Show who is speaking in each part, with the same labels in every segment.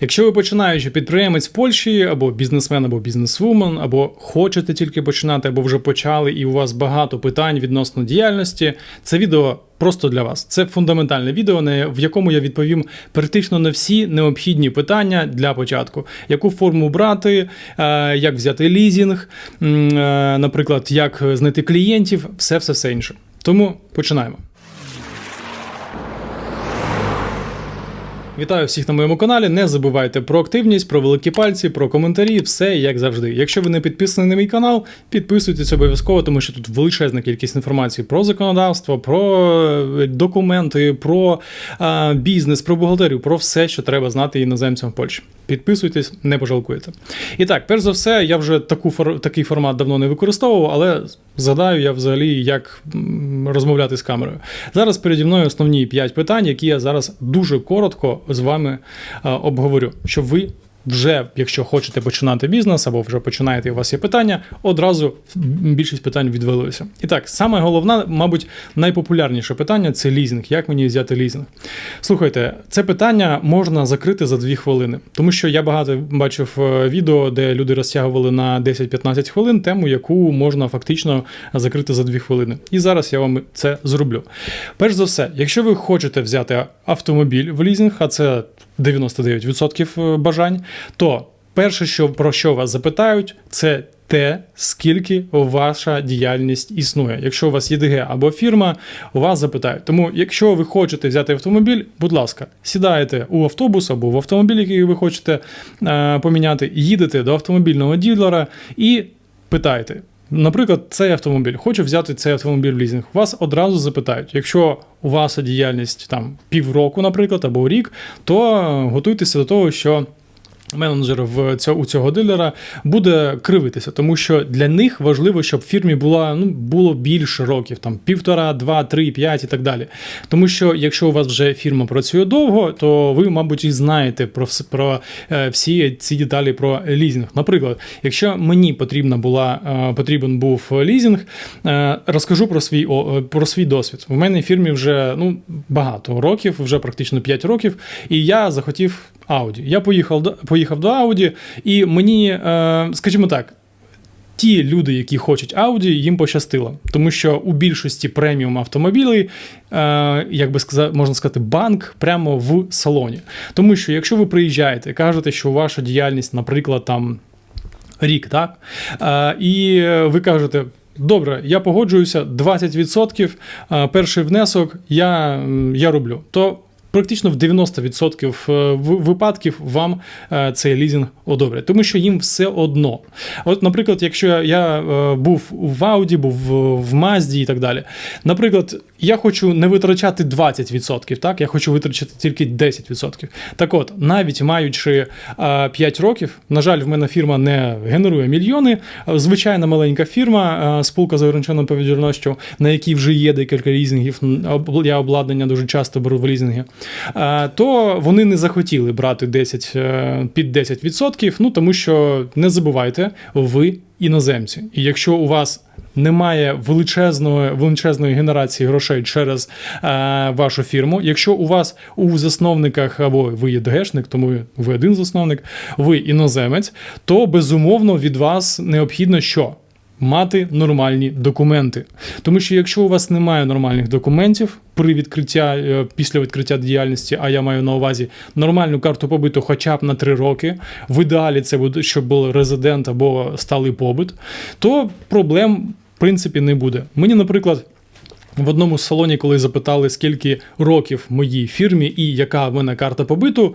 Speaker 1: Якщо ви починаючи підприємець в Польщі, або бізнесмен, або бізнесвумен, або хочете тільки починати, або вже почали, і у вас багато питань відносно діяльності, це відео. Просто для вас це фундаментальне відео, в якому я відповім практично на всі необхідні питання для початку: яку форму брати, е, як взяти лізінг, е, наприклад, як знайти клієнтів, все, все, все інше. Тому починаємо. Вітаю всіх на моєму каналі. Не забувайте про активність, про великі пальці, про коментарі, все як завжди. Якщо ви не підписані на мій канал, підписуйтесь обов'язково, тому що тут величезна кількість інформації про законодавство, про е, документи, про е, бізнес, про бухгалтерію, про все, що треба знати іноземцям в Польщі. Підписуйтесь, не пожалкуєте. І так, перш за все, я вже таку такий формат давно не використовував, але згадаю я взагалі, як розмовляти з камерою. Зараз переді мною основні 5 питань, які я зараз дуже коротко з вами е, обговорю, щоб ви. Вже, якщо хочете починати бізнес або вже починаєте, у вас є питання, одразу більшість питань відвалилися. І так, саме головне, мабуть, найпопулярніше питання це лізинг. Як мені взяти лізинг? Слухайте, це питання можна закрити за 2 хвилини, тому що я багато бачив е, відео, де люди розтягували на 10-15 хвилин тему, яку можна фактично закрити за 2 хвилини. І зараз я вам це зроблю. Перш за все, якщо ви хочете взяти автомобіль в лізинг, а це 99% бажань, то перше, що про що вас запитають, це те, скільки ваша діяльність існує. Якщо у вас є ДГ або фірма, вас запитають. Тому, якщо ви хочете взяти автомобіль, будь ласка, сідаєте у автобус або в автомобіль, який ви хочете е, поміняти, їдете до автомобільного ділера і питаєте. Наприклад, цей автомобіль, хочу взяти цей автомобіль в лізинг. Вас одразу запитають, якщо у вас діяльність там півроку, наприклад, або рік, то готуйтеся до того, що менеджер в цього, у цього дилера буде кривитися, тому що для них важливо, щоб в фірмі була, ну, було більше років, там півтора, два, три, п'ять і так далі. Тому що якщо у вас вже фірма працює довго, то ви, мабуть, і знаєте про, про е, всі ці деталі про лізинг. Наприклад, якщо мені потрібна була, е, потрібен був лізинг, е, розкажу про свій, про свій досвід. У мене в фірмі вже ну, багато років, вже практично 5 років, і я захотів Audi. Я поїхав до поїхав до Audi, і мені, е, скажімо так. Ті люди, які хочуть Audi, їм пощастило, тому що у більшості преміум автомобілей, е, як би сказати, можна сказати, банк прямо в салоні. Тому що якщо ви приїжджаєте, кажете, що ваша діяльність, наприклад, там рік, так? Е, і ви кажете. Добре, я погоджуюся, 20% е, перший внесок я, я роблю. То практично в 90% випадків вам е, цей лізінг одобрять, тому що їм все одно. От, наприклад, якщо я, я е, був в Ауді, був в, Мазді і так далі. Наприклад, я хочу не витрачати 20%, так? Я хочу витрачати тільки 10%. Так от, навіть маючи е, 5 років, на жаль, в мене фірма не генерує мільйони. Звичайна маленька фірма, спілка з ограниченою відповідальністю, на якій вже є декілька лізингів. об- Я обладнання дуже часто беру в лізинги. Е, То вони не захотіли брати 10, е, під 10%, ну тому що не забувайте, ви іноземці. І якщо у вас немає величезної величезної генерації грошей через е, вашу фірму. Якщо у вас у засновниках або ви є ДГшник, тому ви один засновник, ви іноземець, то безумовно від вас необхідно що? Мати нормальні документи. Тому що якщо у вас немає нормальних документів при відкриття е, після відкриття діяльності, а я маю на увазі нормальну карту побиту хоча б на 3 роки, в ідеалі це буде, щоб був резидент або сталий побит, то проблем в принципі не буде. Мені, наприклад. В одному з салоні, коли запитали, скільки років моїй фірмі і яка в мене карта побиту,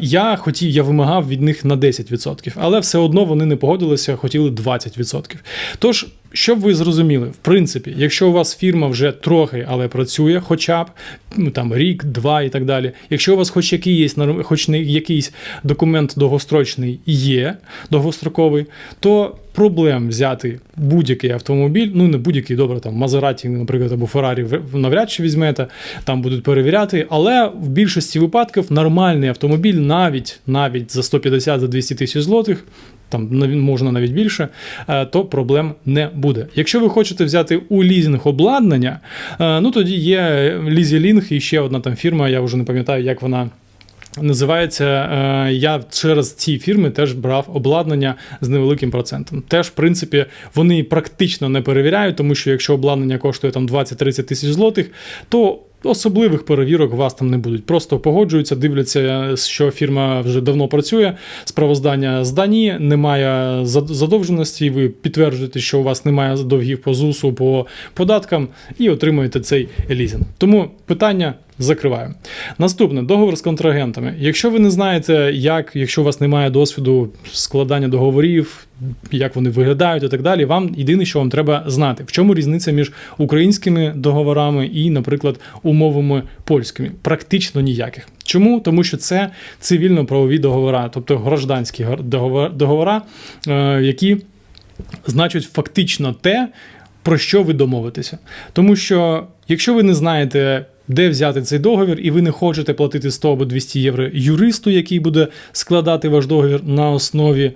Speaker 1: я хотів, я вимагав від них на 10%, але все одно вони не погодилися, хотіли 20%. Тож, щоб ви зрозуміли, в принципі, якщо у вас фірма вже трохи, але працює, хоча б ну, там рік, два і так далі. Якщо у вас хоч якийсь хоч не якийсь документ довгострочний є, довгостроковий, то проблем взяти будь-який автомобіль, ну не будь-який, добре, там Мазераті, наприклад, або Феррарі навряд чи візьмете, там будуть перевіряти. Але в більшості випадків нормальний автомобіль, навіть навіть за 150 за 200 тисяч злотих. Там можна навіть більше, е, то проблем не буде. Якщо ви хочете взяти у лізинг обладнання, е, ну тоді є Лізілінг і ще одна там фірма, я вже не пам'ятаю, як вона Називається е, я через ці фірми теж брав обладнання з невеликим процентом. Теж, в принципі, вони практично не перевіряють, тому що якщо обладнання коштує там 20-30 тисяч злотих, то особливих перевірок вас там не будуть. Просто погоджуються, дивляться, що фірма вже давно працює, справоздання здані, немає задовженості, ви підтверджуєте, що у вас немає довгів по ЗУСу, по податкам, і отримуєте цей лізинг. Тому питання закриваю. Наступне договор з контрагентами. Якщо ви не знаєте, як, якщо у вас немає досвіду складання договорів, як вони виглядають і так далі, вам єдине, що вам треба знати, в чому різниця між українськими договорами і, наприклад, умовами польськими. Практично ніяких. Чому? Тому що це цивільно-правові договори, тобто гражданські договори, е, які значать фактично те, про що ви домовитеся. Тому що, якщо ви не знаєте, де взяти цей договір, і ви не хочете платити 100 або 200 євро юристу, який буде складати ваш договір на основі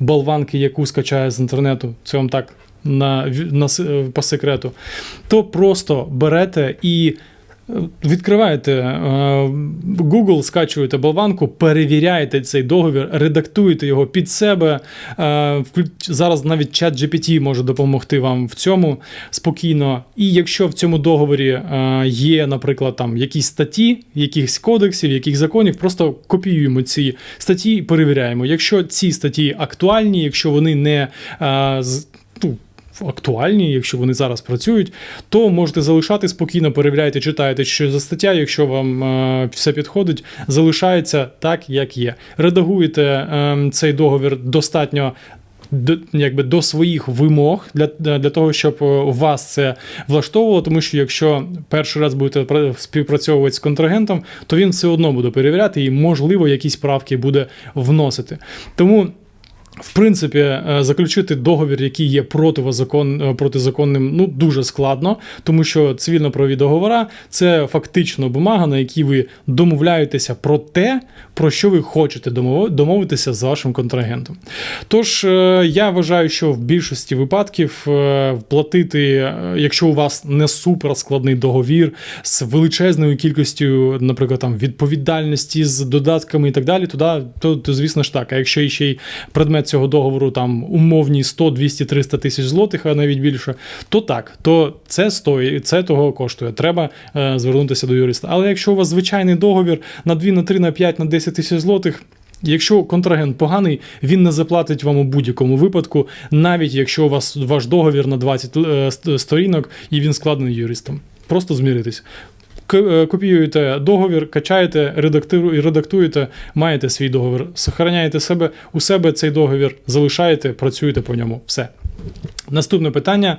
Speaker 1: болванки, яку скачає з інтернету, це вам так на, на, е, по секрету, то просто берете і відкриваєте е, Google, скачуєте болванку, перевіряєте цей договір, редактуєте його під себе. Е, Зараз навіть чат GPT може допомогти вам в цьому спокійно. І якщо в цьому договорі е, є, наприклад, там якісь статті, якихось кодексів, яких законів, просто копіюємо ці статті і перевіряємо. Якщо ці статті актуальні, якщо вони не ну, актуальні, якщо вони зараз працюють, то можете залишати спокійно, перевіряйте, читаєте, що за стаття. Якщо вам е, все підходить, залишається так, як є. Редагуєте е, цей договір достатньо. До, якби до своїх вимог для, для того, щоб е, вас це влаштовувало, тому що якщо перший раз будете пра- співпрацьовувати з контрагентом, то він все одно буде перевіряти і, можливо, якісь правки буде вносити. Тому в принципі, е, заключити договір, який є противозакон, е, протизаконним, ну дуже складно, тому що цивільно-правові договори це фактично бумага, на якій ви домовляєтеся про те, про що ви хочете домовитися з вашим контрагентом. Тож е, я вважаю, що в більшості випадків вплатити, е, якщо у вас не суперскладний договір з величезною кількістю, наприклад, там відповідальності з додатками і так далі, туди, то, то звісно ж так. А якщо ще й предмет цього договору там умовні 100, 200, 300 тисяч злотих, а навіть більше, то так, то це стоїть, це того коштує. Треба е, звернутися до юриста. Але якщо у вас звичайний договір на 2, на 3, на 5, на 10 тисяч злотих. Якщо контрагент поганий, він не заплатить вам у будь-якому випадку, навіть якщо у вас ваш договір на 20 е, сторінок і він складений юристом. Просто зміритись. Е, Копіюєте договір, качаєте, редактуєте, маєте свій договір, сохраняєте себе у себе цей договір, залишаєте, працюєте по ньому. Все. Наступне питання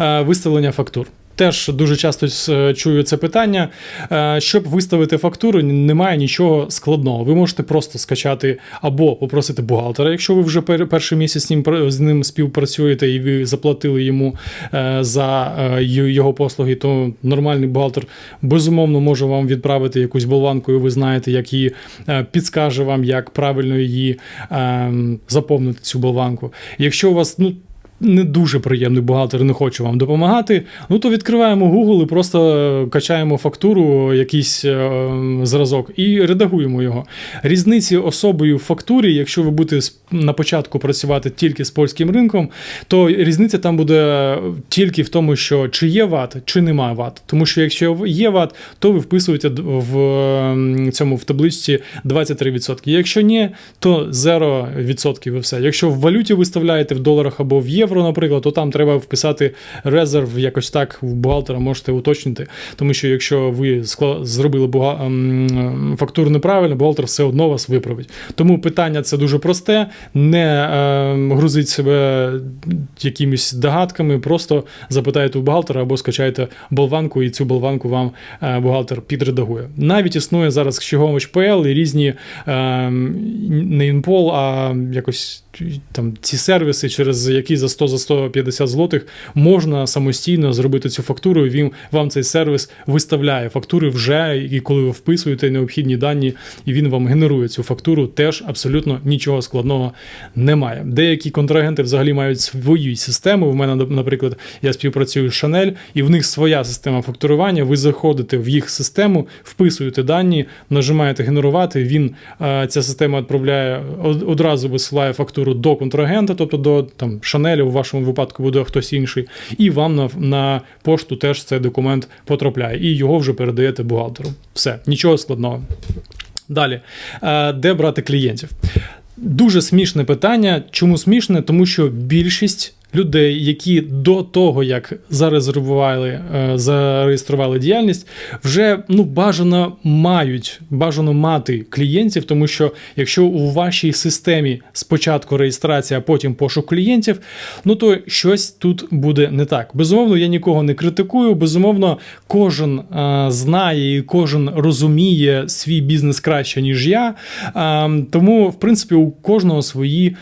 Speaker 1: е, виставлення фактур. Теж дуже часто е, чую це питання. Е, Щоб виставити фактуру, немає нічого складного. Ви можете просто скачати або попросити бухгалтера, якщо ви вже перший місяць з ним, з ним співпрацюєте і ви заплатили йому е, за його послуги, то нормальний бухгалтер безумовно може вам відправити якусь болванку, і ви знаєте, як її підскаже вам, як правильно її е, заповнити цю болванку. Якщо у вас ну, не дуже приємний бухгалтер не хоче вам допомагати, ну то відкриваємо Google і просто качаємо фактуру, якийсь е, зразок, і редагуємо його. Різниці особою в фактурі, якщо ви будете на початку працювати тільки з польським ринком, то різниця там буде тільки в тому, що чи є ват, чи немає ват. Тому що якщо є ват, то ви вписуєте в цьому в табличці 23%. Якщо ні, то 0% і все. Якщо в валюті виставляєте в доларах або в євро, наприклад, то там треба вписати резерв якось так в бухгалтера можете уточнити. Тому що якщо ви зробили буга... ем, фактуру неправильно, бухгалтер все одно вас виправить. Тому питання це дуже просте. Не ем, грузить себе якимись догадками, просто запитайте у бухгалтера або скачайте болванку, і цю болванку вам е, бухгалтер підредагує. Навіть існує зараз Щегович ПЛ і різні ем, не інпол, а якось там ці сервіси, через які за 100 за 150 злотих можна самостійно зробити цю фактуру. і Він вам цей сервіс виставляє фактури вже, і коли ви вписуєте необхідні дані, і він вам генерує цю фактуру, теж абсолютно нічого складного немає. Деякі контрагенти взагалі мають свої системи. У мене, наприклад, я співпрацюю з Chanel, і в них своя система фактурування. Ви заходите в їх систему, вписуєте дані, нажимаєте генерувати. Він е, ця система відправляє одразу висилає фактуру до контрагента, тобто до там Chanel, в вашому випадку буде хтось інший, і вам на, на пошту теж цей документ потрапляє, і його вже передаєте бухгалтеру. Все, нічого складного. Далі, Е, де брати клієнтів? Дуже смішне питання. Чому смішне? Тому що більшість людей, які до того, як зарезервували, е, зареєстрували діяльність, вже ну бажано мають бажано мати клієнтів, тому що якщо у вашій системі спочатку реєстрація, а потім пошук клієнтів, ну то щось тут буде не так. Безумовно, я нікого не критикую. Безумовно, кожен е, знає і кожен розуміє свій бізнес краще, ніж я. Е, тому, в принципі, у кожного свої,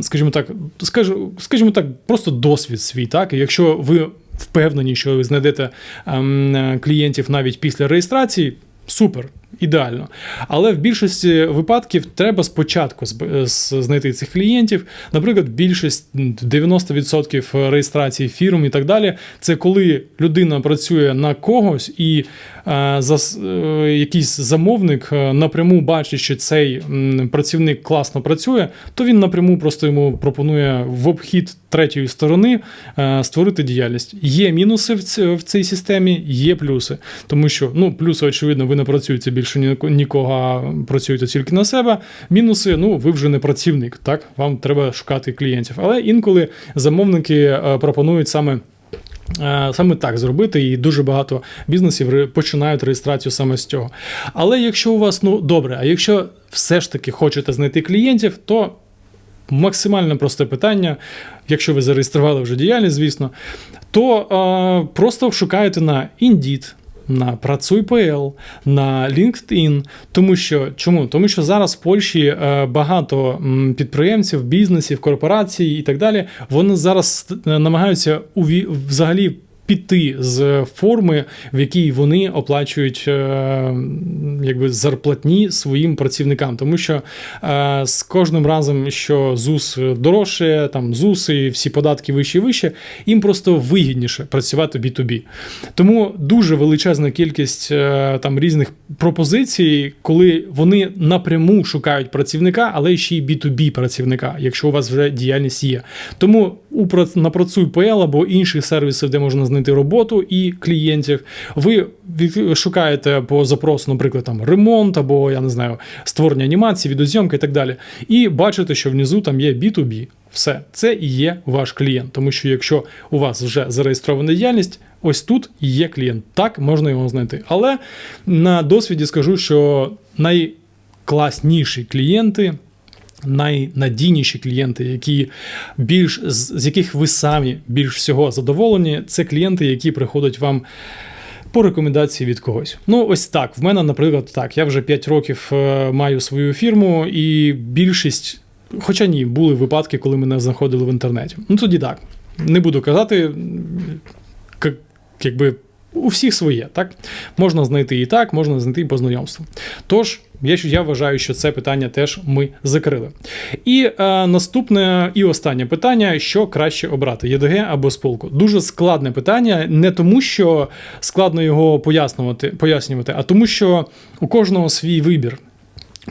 Speaker 1: скажімо так, скажу, скажімо так, просто досвід свій. Так, і якщо ви впевнені, що ви знайдете ем, е, клієнтів навіть після реєстрації, супер. Ідеально. Але в більшості випадків треба спочатку з- знайти цих клієнтів. Наприклад, більшість 90% реєстрації фірм і так далі. Це коли людина працює на когось і е, зас, е, якийсь замовник е, напряму бачить, що цей працівник класно працює, то він напряму просто йому пропонує в обхід третьої сторони е, створити діяльність. Є мінуси в, цій системі, є плюси. Тому що ну, плюси, очевидно, ви не працюєте більше нікого, працюєте тільки на себе. Мінуси, ну ви вже не працівник, так вам треба шукати клієнтів. Але інколи замовники е, пропонують саме. е, Саме так зробити, і дуже багато бізнесів починають реєстрацію саме з цього. Але якщо у вас ну добре, а якщо все ж таки хочете знайти клієнтів, то максимально просте питання, якщо ви зареєстрували вже діяльність, звісно, то е, просто шукаєте на Indeed, на Працуй.пл, на LinkedIn. Тому що чому? Тому що зараз в Польщі е, багато підприємців, бізнесів, корпорацій і так далі. Вони зараз е, намагаються уві... взагалі. Піти з форми, в якій вони оплачують е, якби зарплатні своїм працівникам, тому що е, з кожним разом, що ЗУС дорожче, там ЗУС і всі податки вище і вище, їм просто вигідніше працювати B2B. Тому дуже величезна кількість е, там різних пропозицій, коли вони напряму шукають працівника, але ще й B2B працівника, якщо у вас вже діяльність є. Тому у прац- на або інших сервісів, де можна знайти роботу і клієнтів, ви шукаєте по запросу, наприклад, там ремонт або я не знаю, створення анімації, відеозйомка і так далі. І бачите, що внизу там є B2B. Все, це і є ваш клієнт. Тому що якщо у вас вже зареєстрована діяльність, ось тут є клієнт. Так можна його знайти. Але на досвіді скажу, що найкласніші клієнти. Найнадійніші клієнти, які більш з яких ви самі більш всього задоволені, це клієнти, які приходять вам по рекомендації від когось. Ну, ось так. В мене, наприклад, так. Я вже 5 років е, маю свою фірму, і більшість, хоча ні, були випадки, коли мене знаходили в інтернеті. Ну тоді так. Не буду казати, якби у всіх своє, так? Можна знайти і так, можна знайти і по знайомству. Тож, я, я вважаю, що це питання теж ми закрили. І е, наступне і останнє питання: що краще обрати: ЄДГ або спілку? Дуже складне питання, не тому, що складно його пояснювати, пояснювати, а тому, що у кожного свій вибір.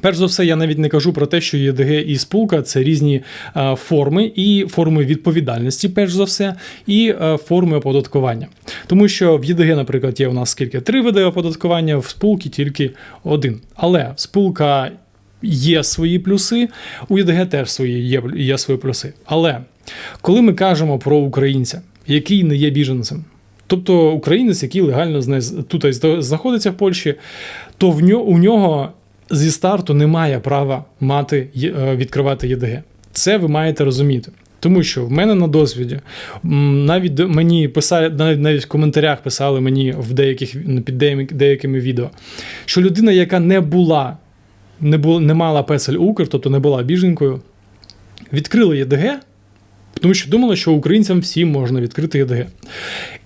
Speaker 1: Перш за все, я навіть не кажу про те, що ЄДГ і спілка це різні е, форми, і форми відповідальності, перш за все, і е, форми оподаткування. Тому що в ЄДГ, наприклад, є у нас скільки три види оподаткування, в спілки тільки один. Але спілка є свої плюси, у ЄДГ теж свої є, є свої плюси. Але коли ми кажемо про українця, який не є біженцем, тобто українець, який легально тут знаходиться в Польщі, то в нього, у нього зі старту немає права мати е, відкривати ЄДГ. Це ви маєте розуміти. Тому що в мене на досвіді навіть мені писали, навіть, навіть в коментарях писали мені в деяких під деякими, відео, що людина, яка не була, не була, не мала песель Укр, тобто не була біженкою, відкрили ЄДГ, тому що думали, що українцям всім можна відкрити ЄДГ.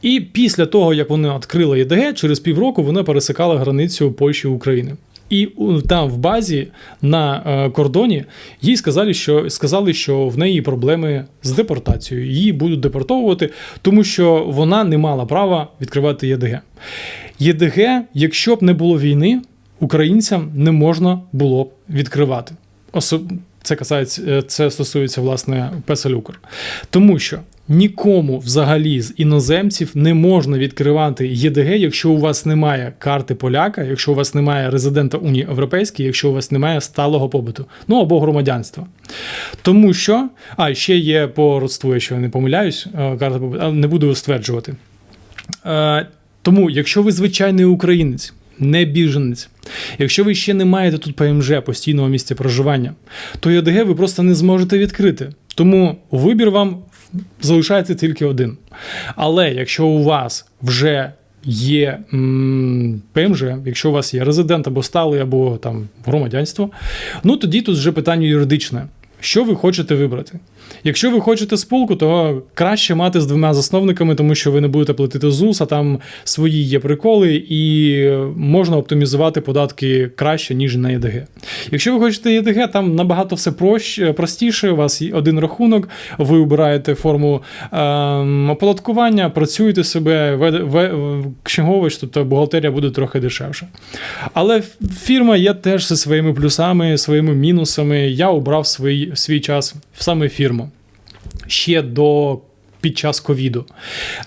Speaker 1: І після того, як вони відкрили ЄДГ, через півроку вони пересикали границю Польщі України. І там в базі на е, кордоні їй сказали, що сказали, що в неї проблеми з депортацією. Її будуть депортовувати, тому що вона не мала права відкривати ЄДГ. ЄДГ, якщо б не було війни, українцям не можна було б відкривати. Особ... Це касається, е, це стосується власне Песелюкр. Тому що нікому взагалі з іноземців не можна відкривати ЄДГ, якщо у вас немає карти поляка, якщо у вас немає резидента Унії Європейської, якщо у вас немає сталого побуту, ну або громадянства. Тому що, а ще є по родству, якщо я не помиляюсь, е, карта побуту, не буду стверджувати. Е, Тому, якщо ви звичайний українець, не біженець, якщо ви ще не маєте тут ПМЖ постійного місця проживання, то ЄДГ ви просто не зможете відкрити. Тому вибір вам залишається тільки один. Але якщо у вас вже є м, ПМЖ, якщо у вас є резидент або сталий, або там громадянство, ну тоді тут вже питання юридичне. Що ви хочете вибрати? Якщо ви хочете спілку, то краще мати з двома засновниками, тому що ви не будете платити ЗУС, а там свої є приколи, і можна оптимізувати податки краще, ніж на ЄДГ. Якщо ви хочете єДГ, там набагато все простіше. У вас є один рахунок, ви обираєте форму ем, оподаткування, працюєте себе, кишеньович, тобто бухгалтерія буде трохи дешевше. Але фірма є теж зі своїми плюсами, своїми мінусами. Я обрав свій, свій час саме фірму ще до. Під час ковіду.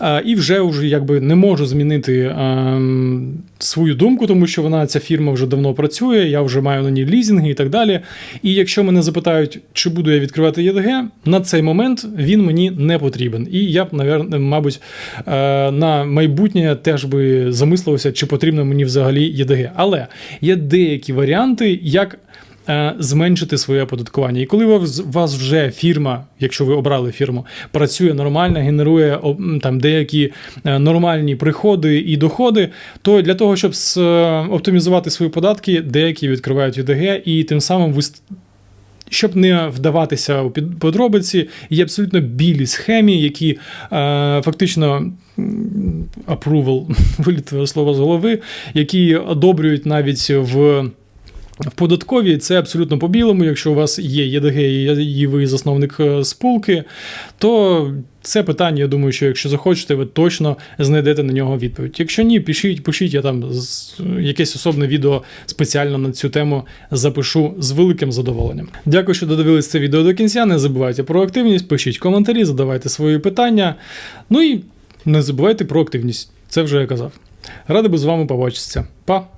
Speaker 1: Е, і вже вже якби не можу змінити ем, свою думку, тому що вона ця фірма вже давно працює, я вже маю на ній лізінги і так далі. І якщо мене запитають, чи буду я відкривати ЄДГ, на цей момент він мені не потрібен. І я б, мабуть, е, на майбутнє теж би замислився, чи потрібно мені взагалі ЄДГ. Але є деякі варіанти, як е, зменшити своє оподаткування. І коли у вас- вже фірма, якщо ви обрали фірму, працює нормально, генерує там деякі е, нормальні приходи і доходи, то для того, щоб е, оптимізувати свої податки, деякі відкривають ЮДГ, і тим самим ви. Щоб не вдаватися у подробиці, є абсолютно білі схеми, які е, фактично approval, вилітило слово з голови, які одобрюють навіть в в податковій це абсолютно по-білому. Якщо у вас є ЄДГ і ви засновник е, спілки, то це питання, я думаю, що якщо захочете, ви точно знайдете на нього відповідь. Якщо ні, пишіть, пишіть, я там якесь особне відео спеціально на цю тему запишу з великим задоволенням. Дякую, що додивились це відео до кінця. Не забувайте про активність, пишіть коментарі, задавайте свої питання. Ну і не забувайте про активність. Це вже я казав. Радий би з вами побачитися. Па!